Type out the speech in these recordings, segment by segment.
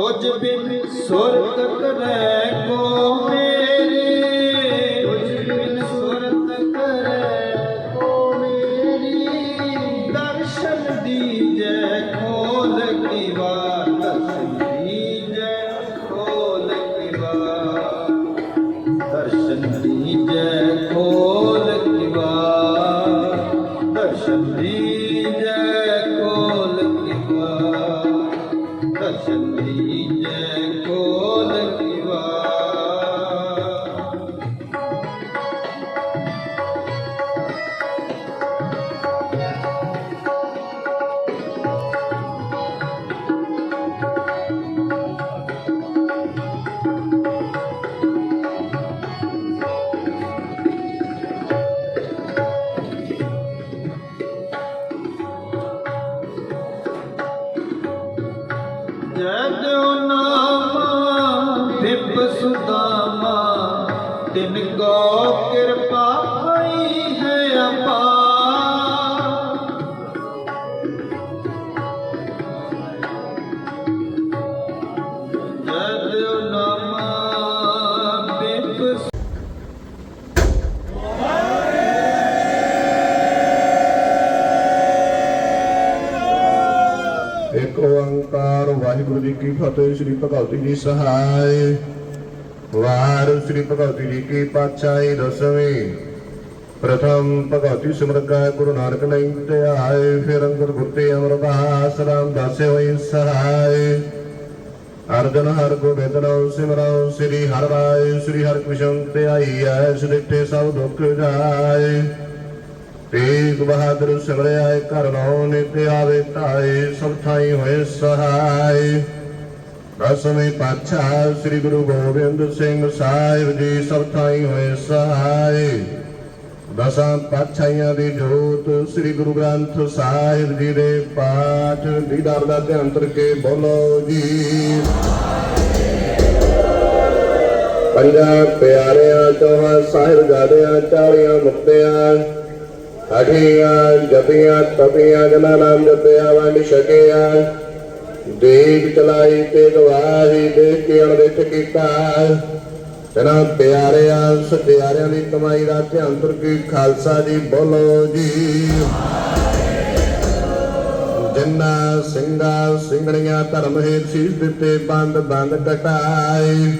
ਤੁਝ ਬਿਨ ਸੁਰਤ ਕਰੈ ਕੋ ਮੇਰੀ। ਸੁਦਾਮਾ ਤਿਨ ਕੋ ਕਿਰਪਾ ਹੋਈ ਹੈ ਅਪਾਰ ਜਦੋ ਨਾਮਾ ਵਿਪ ਇੱਕ ਓੰਕਾਰ, ਵਾਹਿਗੁਰੂ ਜੀ ਕੀ ਫਤਿਹ, ਸ੍ਰੀ ਭਗਵਤੀ ਜੀ ਸਹਾਇ। ਵਾਰ ਸ੍ਰੀ ਭਗਵਤੀ ਜੀ ਕੀ ਪਾਤਸ਼ਾਹੀ ਦਸਵੇਂ। ਪ੍ਰਥਮ ਭਗਵਤੀ ਸਿਮਰਨ ਗੁਰੂ ਨਾਨਕ ਨਹੀਂ ਤੇ ਆਏ, ਫਿਰ ਅੰਗਦ ਗੁਰਤੇ ਅਮਰਦਾਸ ਰਾਮਦਾਸੇ ਹੋਈ ਸਹਾਇ ਅਰਜਨ ਹਰ ਗੋਬਿੰਦ ਨਾਮ ਸਿਮਰਉ ਸ੍ਰੀ ਹਰਿ ਰਾਏ, ਸ੍ਰੀ ਹਰਿ ਕ੍ਰਿਸ਼ਨ ਤੇ ਆਈ ਐ ਸਿੱਠੇ ਸਭ ਦੁੱਖ ਜਾਏ। ਤੇਗ ਬਹਾਦਰ ਸਗਲਿਆਏ ਘਰ ਨੌ ਨਿਤ ਆਵੇ ਧਾਏ ਸਭ ਥਾਈ ਹੋਏ ਸਹਾਈ ਦਸਵੇਂ ਪਾਤਸ਼ਾਹ ਸ੍ਰੀ ਗੁਰੂ ਗੋਬਿੰਦ ਸਿੰਘ ਸਾਹਿਬ ਜੀ ਸਭ ਥਾਈ ਹੋਏ ਸਹਾਈ ਦਸਾਂ ਪਾਤਸ਼ਾਹੀਆਂ ਦੀ ਜੋਤ ਸ੍ਰੀ ਗੁਰੂ ਗ੍ਰੰਥ ਸਾਹਿਬ ਜੀ ਦੇ ਪਾਠ ਦੀਦਾਰ ਦਾ ਧਿਆਨ ਕਰਕੇ ਬੋਲੋ ਜੀ। ਪੰਜਾਂ ਪਿਆਰਿਆਂ ਚੌਹਾਂ ਸਾਹਿਬਜ਼ਾਦਿਆਂ, ਚਾਲੀਆਂ ਮੁਕਤਿਆਂ, ਅਠੀਆਂ ਜਪੀਆਂ, ਤਪੀਆਂ, ਜਨਾ ਨਾਮ ਜਪਿਆ, ਵੰਡ ਛਕਿਆ। ਦੇਖ ਚਲਾਈ ਤੇ ਗਵਾਹੀ ਦੇਖ ਕੇ ਅਣਦੇਖ ਕੀਤਾ ਤਨਾ ਪਿਆਰਿਆਂ, ਸਤਿਆਰਿਆਂ ਦੀ ਕਮਾਈ ਦਾ ਧਿਆਨ ਤੁਰ ਕੇ ਖਾਲਸਾ ਜੀ ਬੋਲੋ ਜੀ। ਜੰਨਾ ਸਿੰਘਾ ਸਿੰਘਣੀਆਂ ਧਰਮ ਹੇਤ ਸੀਸ ਦਿੱਤੇ ਬੰਦ ਬੰਦ ਕਟਾਏ।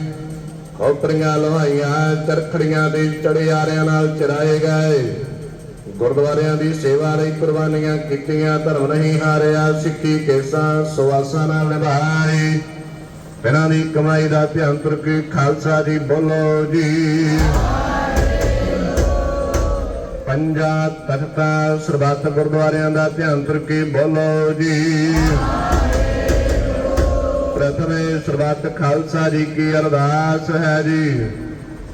ਖੋਪਰੀਆਂ ਲਵਾਈਆਂ, ਚਰਖੜੀਆਂ ਦੇ ਚੜਿਆਰਿਆਂ ਨਾਲ ਚੜਾਏ ਗਏ। ਗੁਰਦੁਆਰਿਆਂ ਦੀ ਸੇਵਾ ਲਈ ਕੁਰਬਾਨੀਆਂ ਕੀਤੀਆਂ, ਧਰਮ ਨਹੀਂ ਹਾਰਿਆ, ਸਿੱਖੀ ਕੇਸਾਂ ਸਵਾਸਾਂ ਨਾਲ ਨਿਭਾਏ ਬਿਨਾਂ ਦੀ ਕਮਾਈ ਦਾ ਧਿਆਨ ਤੁਰ ਕੇ ਖਾਲਸਾ ਜੀ ਬੋਲੋ ਜੀ। ਪੰਜਾ ਤਖਤਾਂ ਸਰਬੱਤ ਗੁਰਦੁਆਰਿਆਂ ਦਾ ਧਿਆਨ ਤੁਰ ਕੇ ਬੋਲੋ ਜੀ। ਪ੍ਰਥਮੇ ਸਰਬੱਤ ਖਾਲਸਾ ਜੀ ਕੀ ਅਰਦਾਸ ਹੈ ਜੀ।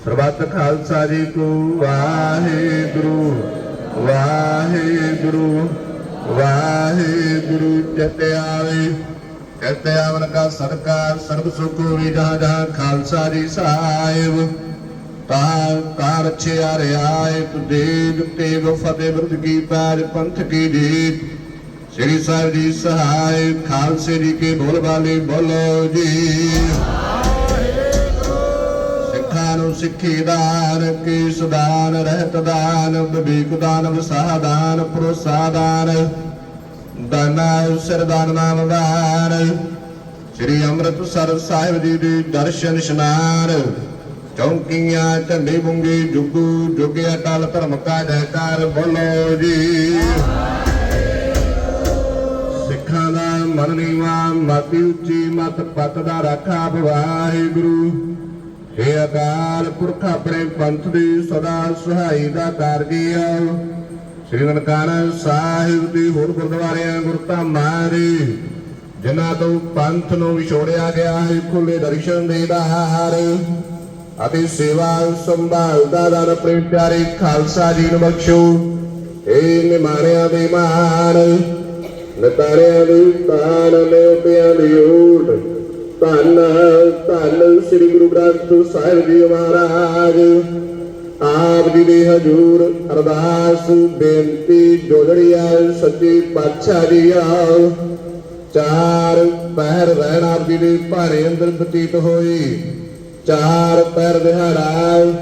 ਸਰਬੱਤ ਖਾਲਸਾ ਜੀ ਕੋ ਵਾਹਿਗੁਰੂ। ਵਾਹਿਗੁਰੂ ਵਾਹਿਗੁਰੂ ਚਿਤ ਆਵੇ ਚਿਤ ਆਵਨ ਕਾ ਸਰਕਾਰ ਸਰਬ ਸੁਖ ਹੋਵੇ ਜਹਾਂ ਜਹਾਂ ਖਾਲਸਾ ਜੀ ਸਾਹਿਬ। ਤਾਂ ਕਾਰ ਛਿਆ ਰਿਆਏ ਤੁ ਤੇਗ ਫਤਿਹ ਬਿਰਦ ਕੀ ਪੈਜ ਪੰਥ ਕੀ ਜੀਤ। ਸ੍ਰੀ ਸਾਹਿਬ ਜੀ ਸਹਾਇ, ਖਾਲਸੇ ਜੀ ਕੇ ਬੋਲ ਬਾਲੇ ਬੋਲੋ ਜੀ। ਸਿੱਖੀ ਦਾਨ ਕੇਸ ਦਾਨ ਰਹਿਤ ਦਾਨ ਵਿਵੇਕ ਦਾਨ ਵਸਾ ਦਾਨ ਭਰੋਸਾ ਦਾਨ ਦਾਨਾ ਸਿਰ ਦਾਨ ਨਾਮ ਦਾਨ। ਸ੍ਰੀ ਅੰਮ੍ਰਿਤਸਰ ਸਾਹਿਬ ਜੀ ਦੇ ਦਰਸ਼ਨ ਇਸ਼ਨਾਨ। ਚੌਂਕੀਆਂ ਝੰਡੇ ਬੁੰਗੇ ਜੁਗੂ ਜੁਗਿਆ ਅਟਲ ਧਰਮ ਕਾ ਜੈਕਾਰ ਬੋਲੋ ਜੀ। ਸਿੱਖਾਂ ਦਾ ਮਨ ਨੀਵਾ, ਮਾਤੀ ਉੱਚੀ ਮਤ ਪਤ ਦਾ ਰਾਖਾ ਵਾਹਿਗੁਰੂ। हे ਅਕਾਲ ਪੁਰਖ ਆਪਣੇ ਪੰਥ ਦੀ ਸਦਾ ਸਹਾਈ ਦਾ ਕਾਰਜੀ ਆਓ ਸ੍ਰੀ ਨਨਕਾਣਾ ਸਾਹਿਬ ਦੀ ਹੋਰ ਗੁਰਦੁਆਰਿਆਂ ਗੁਰਧਾਮਾਂ ਦੇ, ਜਿਨ੍ਹਾਂ ਤੋਂ ਪੰਥ ਨੂੰ ਵਿਛੋੜਿਆ ਗਿਆ ਹੈ, ਖੁੱਲੇ ਦਰਸ਼ਨ ਦੇ ਦਾਰ ਅਤੇ ਸੇਵਾ ਸੰਭਾਲ ਦਾ ਦਰ ਆਪਣੇ ਪਿਆਰੇ ਖਾਲਸਾ ਜੀ ਨੂੰ ਬਖਸ਼ੋ। ਏ ਨਿਮਾਣਿਆਂ ਦੇ ਮਾਣ ਨਤਾਰਿਆਂ ਦੀ ਤਾਨ ਨਿਉਟਿਆਂ ਦੀ ਊਟ ਧੰਨ ਧੰਨ ਸ੍ਰੀ ਗੁਰੂ ਗ੍ਰੰਥ ਸਾਹਿਬ ਜੀ ਮਹਾਰਾਜ। ਆਪ ਜੀ ਦੇ ਹਜੂਰ ਅਰਦਾਸ, ਬੇਨਤੀ ਜੋੜਿਆ ਸੱਚੇ ਪਾਤਸ਼ਾਹ ਜੀ ਆਓ ਚਾਰ ਪਹਿਰ ਰਹਿਣ ਆਪ ਜੀ ਦੇ ਭਾਰੇ ਅੰਦਰ ਬਤੀਤ ਹੋਈ ਚਾਰ ਪਹਿਰ ਦਿਹਾੜਾ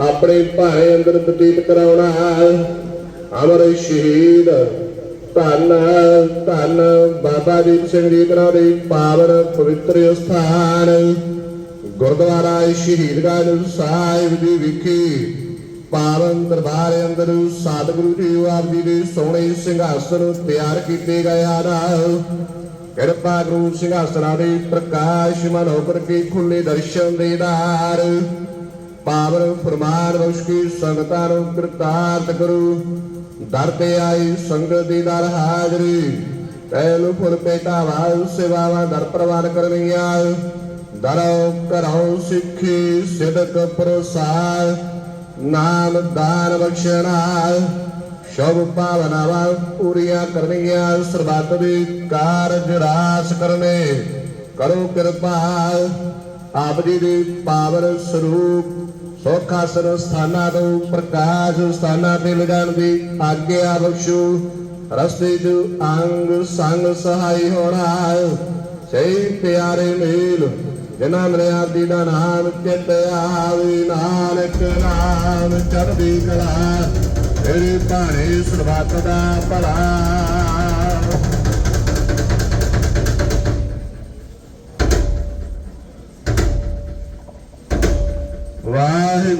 ਆਪਣੇ ਭਾਰੇ ਅੰਦਰ ਬਤੀਤ ਕਰਾਉਣਾ। ਅਮਰ ਸ਼ਹੀਦ ਧੰਨ ਧੰਨ ਬਾਬਾ ਦੀਪ ਸਿੰਘ ਜੀ ਕਰਾਂ ਦੇ ਪਾਵਨ ਪਵਿੱਤਰ ਸਥਾਨ ਗੁਰਦੁਆਰਾ ਸ਼ਹੀਦਗੰਜ ਸਾਹਿਬ ਦੀ ਵਿਖੇ ਪਾਵਨ ਦਰਬਾਰ ਅੰਦਰ ਸਤਿਗੁਰੂ ਜੀ ਆਪ ਜੀ ਦੇ ਸੋਹਣੇ ਸਿੰਘਾਸਨ ਤਿਆਰ ਕੀਤੇ ਗਏ ਹਨ। ਕਿਰਪਾ ਗੁਰੂ ਸਿੰਘਾਸਨਾਂ ਦੇ ਪ੍ਰਕਾਸ਼ ਮਨ ਹੋਕਰ ਕੇ ਖੁੱਲੇ ਦਰਸ਼ਨ ਦੇਦਾਰ ਪਾਵਨ ਫਰਮਾਨ ਬਖਸ਼ ਕੇ ਸੰਗਤਾਂ ਨੂੰ ਕਿਰਤਾਰਥ ਕਰੋ। ਦਰ ਤੇ ਆਈ, ਸੰਗਤ ਦੀ ਦਰ ਹਾਜ਼ਰੀ। ਪਹਿਲੂ ਫੁੱਲ ਪੇਟਾ ਸੇਵਾਵਾਂ ਦਰ ਪ੍ਰਵਾਨ ਕਰਨੀਆਂ ਦਰੋ ਕਰੋ ਸਿੱਖੀ, ਸਿਦਕ ਪ੍ਰਸਾਰ ਨਾਮ ਦਾਨ ਬਖਸ਼ਣਾ ਸ਼ਬ ਭਾਵਨਾਵਾਂ ਪੂਰੀਆਂ ਕਰਨੀਆਂ ਸਰਬੱਤ ਦੇ ਕਾਰਜ ਰਾਸ ਕਰਨੇ। ਕਰੋ ਕਿਰਪਾ, ਆਪ ਜੀ ਦੇ ਪਾਵਨ ਸਰੂਪ ਸੁਖ ਆਸਨ ਸਥਾਨਾਂ ਤੋਂ ਪ੍ਰਕਾਸ਼ ਸਥਾਨਾਂ ਤੇ ਲਿਜਾਣ ਦੀ ਆਗਿਆ ਬਖਸ਼ੋ। ਰਸਤੇ 'ਚ ਅੰਗ ਸੰਗ ਸਹਾਈ ਹੋਣਾ ਸਹੀ ਪਿਆਰੇ ਮੇਲ, ਜਿਨ੍ਹਾਂ ਮਰਿਆ ਦੀ ਦਾ ਨਾਮ ਚਿਤ ਆਵੇ ਨਾਨਕ ਨਾਮ ਚੜ੍ਹਦੀ ਕਲਾ, ਤੇਰੇ ਭਾਣੇ ਸਰਬੱਤ ਦਾ ਭਲਾ।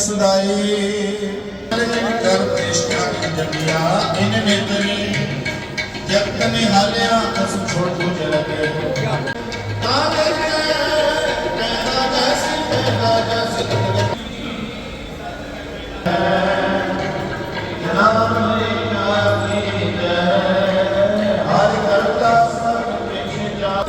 ਸਦਾਈ। ਕਰ ਕ੍ਰਿਸ਼ਨ ਜਗਿਆ, ਇਨ ਨੇਤਰੀ ਜਗਤ ਨਿਹਾਲਿਆ ਅਸ ਛੋੜ ਕੋ ਚਲ ਗਏ ਤਾ ਕਰਕੇ ਕਹਿਦਾ ਜੈਸੀ ਕਹਿਦਾ ਜੈਸੀ ਜਨਾਬ ਮੇਰਾ ਕੀ ਜੈ ਹਰਿ ਕਰਤਾ ਸਭ ਪਿਛੇ ਜਾ